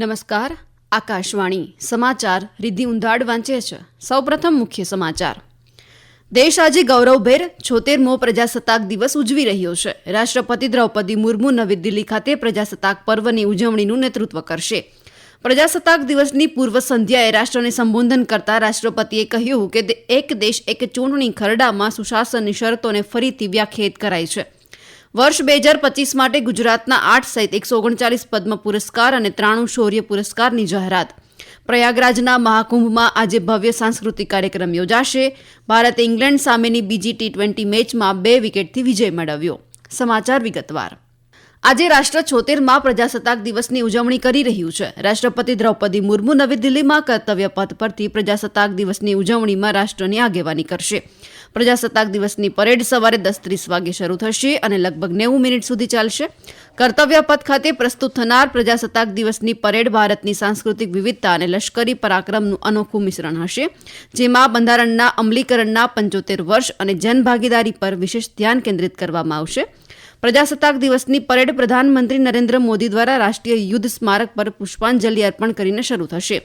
નમસ્કાર, આકાશવાણી સમાચાર રિદ્ધિ ઉંધાડ વાંચે છે. સૌપ્રથમ મુખ્ય સમાચાર. દેશ આજે ગૌરવભેર છોતેરમો પ્રજાસત્તાક દિવસ ઉજવી રહ્યો છે. રાષ્ટ્રપતિ દ્રૌપદી મુર્મુ નવી દિલ્હી ખાતે પ્રજાસત્તાક પર્વની ઉજવણીનું નેતૃત્વ કરશે. પ્રજાસત્તાક દિવસની પૂર્વ સંધ્યાએ રાષ્ટ્રને સંબોધન કરતા રાષ્ટ્રપતિએ કહ્યું કે એક દેશ એક ચૂંટણી ખરડામાં સુશાસનની શરતોને ફરીથી વ્યાખ્યાયિત કરાઈ છે. વર્ષ બે હજાર પચીસ માટે ગુજરાતના આઠ સહિત એકસો ઓગણચાલીસ પદ્મ પુરસ્કાર અને ત્રાણું શૌર્ય પુરસ્કારની જાહેરાત. પ્રયાગરાજના મહાકુંભમાં આજે ભવ્ય સાંસ્કૃતિક કાર્યક્રમ યોજાશે. ભારતે ઇંગ્લેન્ડ સામેની બીજી ટી ટ્વેન્ટી મેચમાં બે વિકેટથી વિજય મેળવ્યો. સમાચાર વિગતવાર. આજે રાષ્ટ્ર છોતેરમાં પ્રજાસત્તાક દિવસની ઉજવણી કરી રહ્યું છે. રાષ્ટ્રપતિ દ્રૌપદી મુર્મુ નવી દિલ્હીમાં કર્તવ્ય પથ પરથી પ્રજાસત્તાક દિવસની ઉજવણીમાં રાષ્ટ્રની આગેવાની કરશે. પ્રજાસત્તાક દિવસની પરેડ સવારે દસ ત્રીસ વાગે શરૂ થશે અને લગભગ નેવું મિનિટ સુધી ચાલશે. કર્તવ્ય પથ ખાતે પ્રસ્તુત થનાર પ્રજાસત્તાક દિવસની પરેડ ભારતની સાંસ્કૃતિક વિવિધતા અને લશ્કરી પરાક્રમનું અનોખું મિશ્રણ હશે, જેમાં બંધારણના અમલીકરણના પંચોતેર વર્ષ અને જનભાગીદારી પર વિશેષ ધ્યાન કેન્દ્રિત કરવામાં આવશે. પ્રજાસત્તાક દિવસની પરેડ પ્રધાનમંત્રી નરેન્દ્ર મોદી દ્વારા રાષ્ટ્રીય યુદ્ધ સ્મારક પર પુષ્પાંજલિ અર્પણ કરીને શરૂ થશે.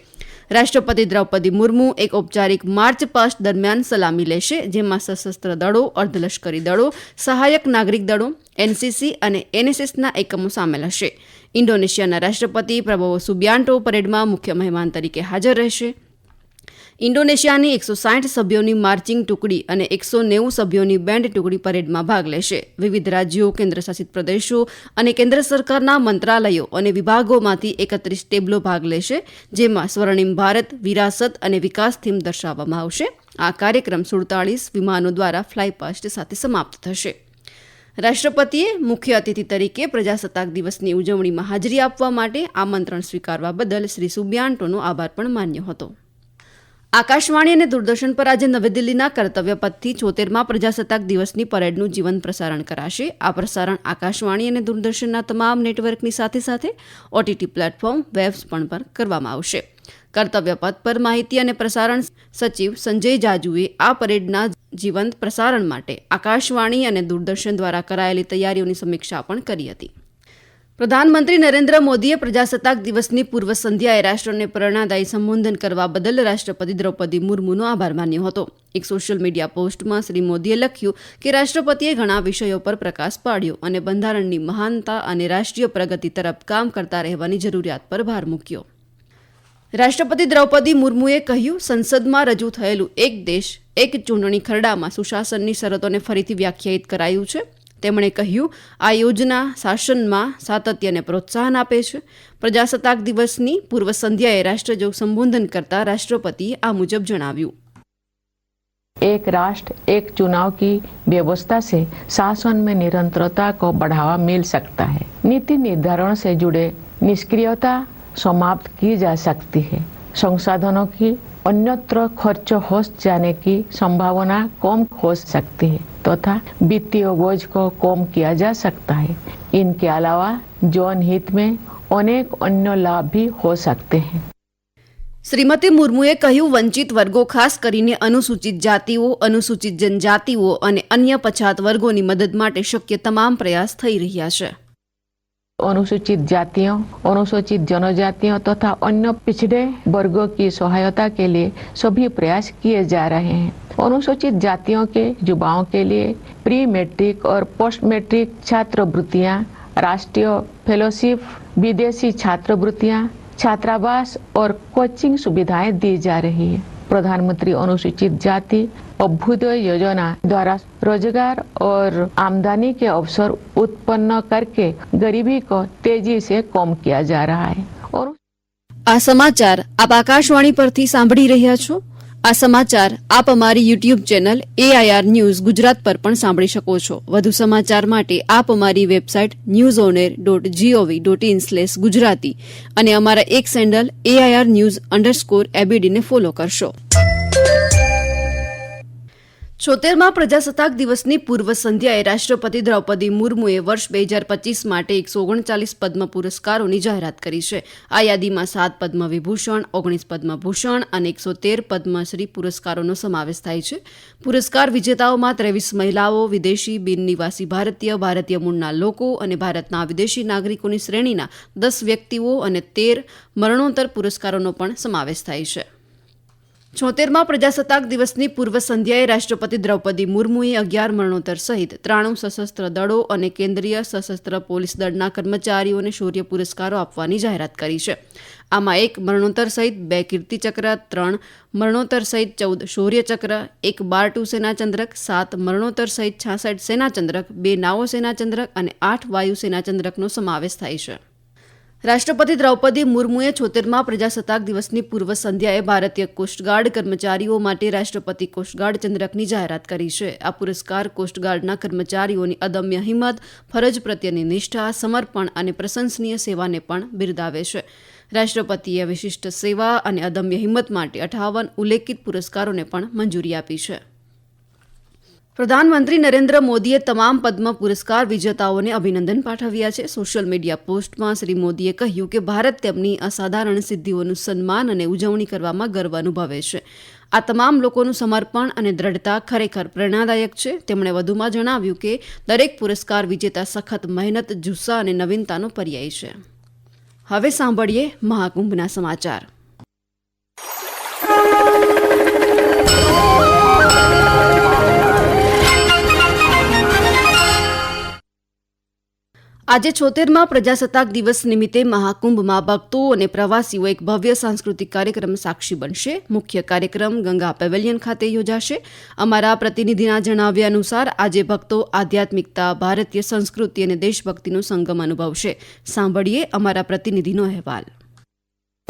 રાષ્ટ્રપતિ દ્રૌપદી મુર્મુ એક ઔપચારિક માર્ચ પાસ્ટ દરમિયાન સલામી લેશે, જેમાં સશસ્ત્ર દળો, અર્ધલશ્કરી દળો, સહાયક નાગરિક દળો, એનસીસી અને એનએસએસના એકમો સામેલ હશે. ઇન્ડોનેશિયાના રાષ્ટ્રપતિ પ્રબોવો સુબિયાન્ટો પરેડમાં મુખ્ય મહેમાન તરીકે હાજર રહેશે. ઇન્ડોનેશિયાની એકસો સાઠ સભ્યોની માર્ચિંગ ટુકડી અને એકસો નેવું સભ્યોની બેન્ડ ટુકડી પરેડમાં ભાગ લેશે. વિવિધ રાજ્યો, કેન્દ્રશાસિત પ્રદેશો અને કેન્દ્ર સરકારના મંત્રાલયો અને વિભાગોમાંથી એકત્રીસ ટેબલો ભાગ લેશે, જેમાં સ્વર્ણિમ ભારત, વિરાસત અને વિકાસ થીમ દર્શાવવામાં આવશે. આ કાર્યક્રમ સુડતાળીસ વિમાનો દ્વારા ફ્લાયપાસ્ટ સાથે સમાપ્ત થશે. રાષ્ટ્રપતિએ મુખ્ય અતિથિ તરીકે પ્રજાસત્તાક દિવસની ઉજવણીમાં હાજરી આપવા માટે આમંત્રણ સ્વીકારવા બદલ શ્રી સુબિયાન્ટોનો આભાર પણ માન્યો હતો. આકાશવાણી અને દૂરદર્શન પર આજે નવી દિલ્હીના કર્તવ્ય પથથી છોતેરમાં પ્રજાસત્તાક દિવસની પરેડનું જીવંત પ્રસારણ કરાશે. આ પ્રસારણ આકાશવાણી અને દૂરદર્શનના તમામ નેટવર્કની સાથે સાથે ઓટીટી પ્લેટફોર્મ, વેબ્સ પણ પર કરવામાં આવશે. કર્તવ્ય પથ પર માહિતી અને પ્રસારણ સચિવ સંજય જાજુએ આ પરેડના જીવંત પ્રસારણ માટે આકાશવાણી અને દૂરદર્શન દ્વારા કરાયેલી તૈયારીઓની સમીક્ષા પણ કરી હતી. પ્રધાનમંત્રી નરેન્દ્ર મોદીએ પ્રજાસત્તાક દિવસની પૂર્વ સંધ્યાએ રાષ્ટ્રને પ્રેરણાદાયી સંબોધન કરવા બદલ રાષ્ટ્રપતિ દ્રૌપદી મુર્મુનો આભાર માન્યો હતો. એક સોશિયલ મીડિયા પોસ્ટમાં શ્રી મોદીએ લખ્યું કે રાષ્ટ્રપતિએ ઘણા વિષયો પર પ્રકાશ પાડ્યો અને બંધારણની મહાનતા અને રાષ્ટ્રીય પ્રગતિ તરફ કામ કરતા રહેવાની જરૂરિયાત પર ભાર મૂક્યો. રાષ્ટ્રપતિ દ્રૌપદી મુર્મુએ કહ્યું, સંસદમાં રજૂ થયેલું એક દેશ, એક ચૂંટણી ખરડામાં સુશાસનની શરતોને ફરીથી વ્યાખ્યાયિત કરાયું છે. તેમણે કહ્યું આ યોજના શાસનમાં સાતત્યને પ્રોત્સાહન આપે છે પ્રજાસત્તાક દિવસની પૂર્વ સંધ્યાએ રાષ્ટ્રજોગ સંબોધન કરતા રાષ્ટ્રપતિએ આ મુજબ જણાવ્યું एक राष्ट्र एक चुनाव की व्यवस्था से शासन में निरंतरता को बढ़ावा मिल सकता है नीति निर्धारण से जुड़े निष्क्रियता समाप्त की जा सकती है संसाधनों की अन्यत्र खर्च हो जाने की संभावना कम हो सकती है तथा वित्तीय बोझ को कम किया जा सकता है इनके अलावा जौन हित में अनेक अन्य लाभ भी हो सकते हैं શ્રીમતી મુર્મુએ કહ્યું વંચિત વર્ગો ખાસ કરીને અનુસૂચિત જાતિઓ અનુસૂચિત જનજાતિઓ અને અન્ય પછાત વર્ગોની મદદ માટે શક્ય તમામ પ્રયાસ થઈ રહ્યા છે अनुसूचित जातियों अनुसूचित जनजातियों तथा तो अन्य पिछड़े वर्गों की सहायता के लिए सभी प्रयास किए जा रहे हैं अनुसूचित जातियों के युवाओं के लिए प्री मैट्रिक और पोस्ट मैट्रिक छात्रवृत्तियाँ राष्ट्रीय फेलोशिप विदेशी छात्रवृत्तियाँ छात्रावास और कोचिंग सुविधाएँ दी जा रही है प्रधानमंत्री अनुसूचित जाति अभ्युदय योजना द्वारा रोजगार और आमदनी के अवसर उत्पन्न करके गरीबी को तेजी से कम किया जा रहा है और આ સમાચાર આપ આકાશવાણી પરથી સાંભળી રહ્યા છો આ સમાચાર આપ અમારી YouTube channel AIR news Gujarat પર પણ સાંભળી શકો છો. વધુ સમાચાર માટે આપ અમારી website news on air dot G O V dot in slash Gujarati અને અમારા એક સેન્ડલ એઆઈઆર ન્યૂઝ અંડરસ્કોર એબીડીને ફોલો કરશો. છોતેરમાં પ્રજાસત્તાક દિવસની પૂર્વ સંધ્યાએ રાષ્ટ્રપતિ દ્રૌપદી મુર્મુએ વર્ષ બે હજાર પચીસ માટે એકસો ઓગણચાલીસ પદ્મ પુરસ્કારોની જાહેરાત કરી છે. આ યાદીમાં સાત પદ્મ વિભૂષણ ઓગણીસ પદ્મભૂષણ અને એકસો તેર પદ્મશ્રી પુરસ્કારોનો સમાવેશ થાય છે. પુરસ્કાર વિજેતાઓમાં ત્રેવીસ મહિલાઓ, વિદેશી બિન નિવાસી ભારતીય ભારતીય મૂળના લોકો અને ભારતના વિદેશી નાગરિકોની શ્રેણીના દસ વ્યક્તિઓ અને તેર મરણોત્તર પુરસ્કારોનો પણ સમાવેશ થાય છે. છોતેરમાં પ્રજાસત્તાક દિવસની પૂર્વ સંધ્યાએ રાષ્ટ્રપતિ દ્રૌપદી મુર્મુએ અગિયાર મરણોત્તર સહિત ત્રાણું સશસ્ત્ર દળો અને કેન્દ્રીય સશસ્ત્ર પોલીસ દળના કર્મચારીઓને શૌર્ય પુરસ્કારો આપવાની જાહેરાત કરી છે. આમાં એક મરણોત્તર સહિત બે કીર્તિચક્ર, ત્રણ મરણોત્તર સહિત ચૌદ શૌર્યચક્ર, એક બાર ટુ સેનાચંદ્રક, સાત મરણોત્તર સહિત છાસઠ સેનાચંદ્રક, બે નાવો સેનાચંદ્રક અને આઠ વાયુ સેનાચંદ્રકનો સમાવેશ થાય છે. રાષ્ટ્રપતિ દ્રૌપદી મુર્મુએ છોતેરમાં પ્રજાસત્તાક દિવસની પૂર્વ સંધ્યાએ ભારતીય કોસ્ટગાર્ડ કર્મચારીઓ માટે રાષ્ટ્રપતિ કોસ્ટગાર્ડ ચંદ્રકની જાહેરાત કરી છે. આ પુરસ્કાર કોસ્ટગાર્ડના કર્મચારીઓની અદમ્ય હિંમત, ફરજ પ્રત્યેની નિષ્ઠા, સમર્પણ અને પ્રશંસનીય સેવાને પણ બિરદાવે છે. રાષ્ટ્રપતિએ વિશિષ્ટ સેવા અને અદમ્ય હિંમત માટે અઠાવન ઉલ્લેખિત પુરસ્કારોને પણ મંજૂરી આપી છે. પ્રધાનમંત્રી નરેન્દ્ર મોદીએ તમામ પદ્મ પુરસ્કાર વિજેતાઓને અભિનંદન પાઠવ્યા છે. સોશિયલ મીડિયા પોસ્ટમાં શ્રી મોદીએ કહ્યું કે ભારત તેમની અસાધારણ સિદ્ધિઓનું સન્માન અને ઉજવણી કરવામાં ગર્વ અનુભવે છે. આ તમામ લોકોનું સમર્પણ અને દ્રઢતા ખરેખર પ્રેરણાદાયક છે. તેમણે વધુમાં જણાવ્યું કે દરેક પુરસ્કાર વિજેતા સખત મહેનત, જુસ્સા અને નવીનતાનો પર્યાય છે. હવે સાંભળીએ મહાકુંભના સમાચાર. આજે છોતેરમાં પ્રજાસત્તાક દિવસ નિમિત્તે મહાકુંભમાં ભક્તો અને પ્રવાસીઓ એક ભવ્ય સાંસ્કૃતિક કાર્યક્રમ સાક્ષી બનશે. મુખ્ય કાર્યક્રમ ગંગા પેવેલિયન ખાતે યોજાશે. અમારા પ્રતિનિધિના જણાવ્યા અનુસાર આજે ભક્તો આધ્યાત્મિકતા, ભારતીય સંસ્કૃતિ અને દેશભક્તિનો સંગમ અનુભવશે. સાંભળીએ અમારા પ્રતિનિધિનો અહેવાલ.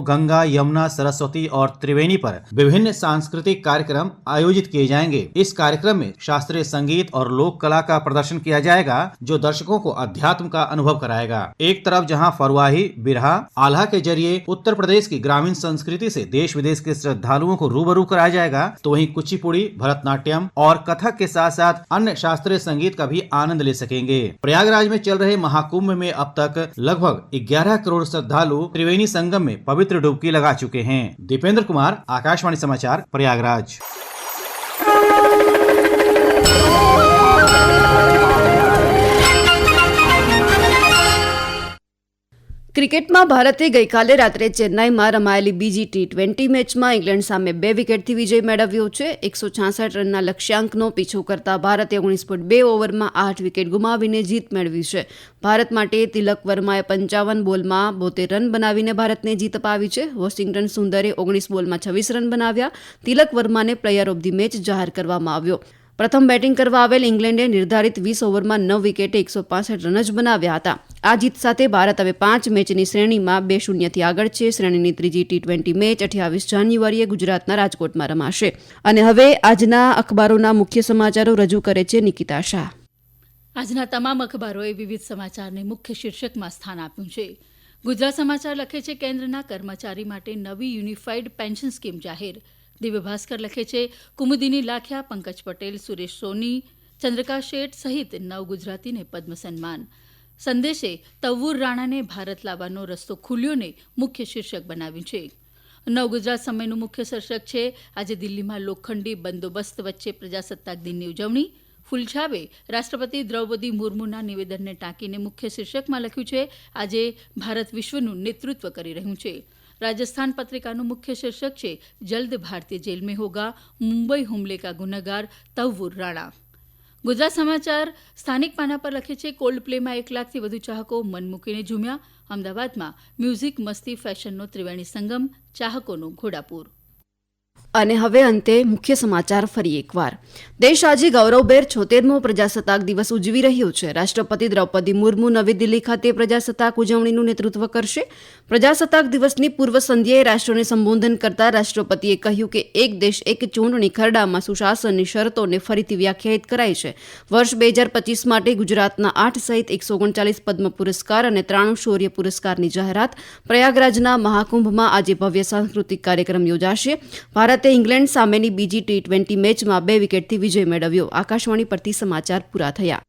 गंगा, यमुना, सरस्वती और त्रिवेणी पर विभिन्न सांस्कृतिक कार्यक्रम आयोजित किए जाएँगे। इस कार्यक्रम में शास्त्रीय संगीत और लोक कला का प्रदर्शन किया जाएगा, जो दर्शकों को अध्यात्म का अनुभव कराएगा। एक तरफ़ जहाँ फरवाही, बिरहा, आल्हा के ज़रिए उत्तर प्रदेश की ग्रामीण संस्कृति से देश विदेश के श्रद्धालुओं को रूबरू कराया जाएगा तो वहीं कुचिपुड़ी, भरतनाट्यम और कथक के साथ साथ अन्य शास्त्रीय संगीत का भी आनंद ले सकेंगे। प्रयागराज में चल रहे महाकुंभ में अब तक लगभग 11 करोड़ श्रद्धालु त्रिवेणी संगम में पवित्र डुबकी लगा चुके हैं दीपेंद्र कुमार आकाशवाणी समाचार प्रयागराज ક્રિકેટમાં ભારતે ગઈકાલે રાત્રે ચેન્નાઈમાં રમાયેલી બીજી ટી ટ્વેન્ટી મેચમાં ઇંગ્લેન્ડ સામે બે વિકેટથી વિજય મેળવ્યો છે. એકસો છાસઠ રનના લક્ષ્યાંકનો પીછો કરતા ભારતે ઓગણીસ પોઈન્ટ બે ઓવરમાં આઠ વિકેટ ગુમાવીને જીત મેળવી છે. ભારત માટે તિલક વર્માએ પંચાવન બોલમાં બોતેર રન બનાવીને ભારતને જીત અપાવી છે. વોશિંગ્ટન સુંદરે ઓગણીસ બોલમાં છવ્વીસ રન બનાવ્યા. તિલક વર્માને પ્લેયર ઓફ ધી મેચ જાહેર કરવામાં આવ્યો. પ્રથમ બેટિંગ કરવા આવેલ ઇંગ્લેન્ડે નિર્ધારિત વીસ ઓવરમાં નવ વિકેટે એકસો પાસઠ રન જ બનાવ્યા હતા. આ જીત સાથે ભારત હવે પાંચ મેચની શ્રેણીમાં બે શૂન્યથી આગળ છે. શ્રેણીની ત્રીજી ટી ટ્વેન્ટી મેચ અઠ્યાવીસ જાન્યુઆરીએ ગુજરાતના રાજકોટમાં રમાશે. અને હવે આજના અખબારોના મુખ્ય સમાચારો રજૂ કરે છે નિકિતા શાહ. આજના તમામ અખબારોએ વિવિધ સમાચારને મુખ્ય શીર્ષકમાં સ્થાન આપ્યું છે. ગુજરાત સમાચાર લખે છે, કેન્દ્રના કર્મચારી માટે નવી યુનિફાઈડ પેન્શન સ્કીમ જાહેર. દિવ્ય ભાસ્કર લખે છે, કુમુદિની લાખિયા, પંકજ પટેલ, સુરેશ સોની, ચંદ્રકા શેઠ સહિત નવ ગુજરાતીને પદ્મ સન્માન. સંદેશે તવુર રાણાને ભારત લાવવાનો રસ્તો ખુલ્યોને મુખ્ય શીર્ષક બનાવ્યું છે. નવ ગુજરાત સમયનું મુખ્ય શીર્ષક છે, આજે દિલ્હીમાં લોખંડી બંદોબસ્ત વચ્ચે પ્રજાસત્તાક દિનની ઉજવણી. ફુલછાવે રાષ્ટ્રપતિ દ્રૌપદી મુર્મુના નિવેદનને ટાંકીને મુખ્ય શીર્ષકમાં લખ્યું છે, આજે ભારત વિશ્વનું નેતૃત્વ કરી રહ્યું છે. રાજસ્થાન પત્રિકાનું મુખ્ય શીર્ષક છે જલ્દ ભારતીય જેલ में होगा મુંબઈ હુમલે કા ગુનેગાર તવ્વુર રાણા ગુજરાત સમાચાર સ્થાનિક પાના પર લખે છે કોલ્ડ પ્લેમાં એક લાખથી વધુ ચાહકો મન મૂકીને ઝૂમ્યા અમદાવાદમાં મ્યુઝિક મસ્તી ફેશનનો ત્રિવેણી સંગમ ચાહકોનું ઘોડાપુર અને હવે અંતે મુખ્ય સમાચાર ફરી એકવાર. દેશ આજે ગૌરવભેર છોતેરમો પ્રજાસત્તાક દિવસ ઉજવી રહ્યો છે. રાષ્ટ્રપતિ દ્રૌપદી મુર્મુ નવી દિલ્હી ખાતે પ્રજાસત્તાક ઉજવણીનું નેતૃત્વ કરશે. પ્રજાસત્તાક દિવસની પૂર્વ સંધ્યાએ રાષ્ટ્રને સંબોધન કરતા રાષ્ટ્રપતિએ કહ્યું કે એક દેશ એક ચૂંટણી ખરડામાં સુશાસનની શરતોને ફરીથી વ્યાખ્યાયિત કરાઈ છે. વર્ષ બે હજાર પચીસ માટે ગુજરાતના આઠ સહિત એકસો ઓગણચાલીસ પદ્મ પુરસ્કાર અને ત્રાણું શૌર્ય પુરસ્કારની જાહેરાત પ્રયાગરાજના મહાકુંભમાં આજે ભવ્ય સાંસ્કૃતિક કાર્યક્રમ યોજાશે. ભારત ભારતે ઇંગ્લેન્ડ સામેની બીજી ટી ટ્વેન્ટી મેચમાં બે વિકેટથી વિજય મેળવ્યો. આકાશવાણી પરથી સમાચાર પૂરા થયા.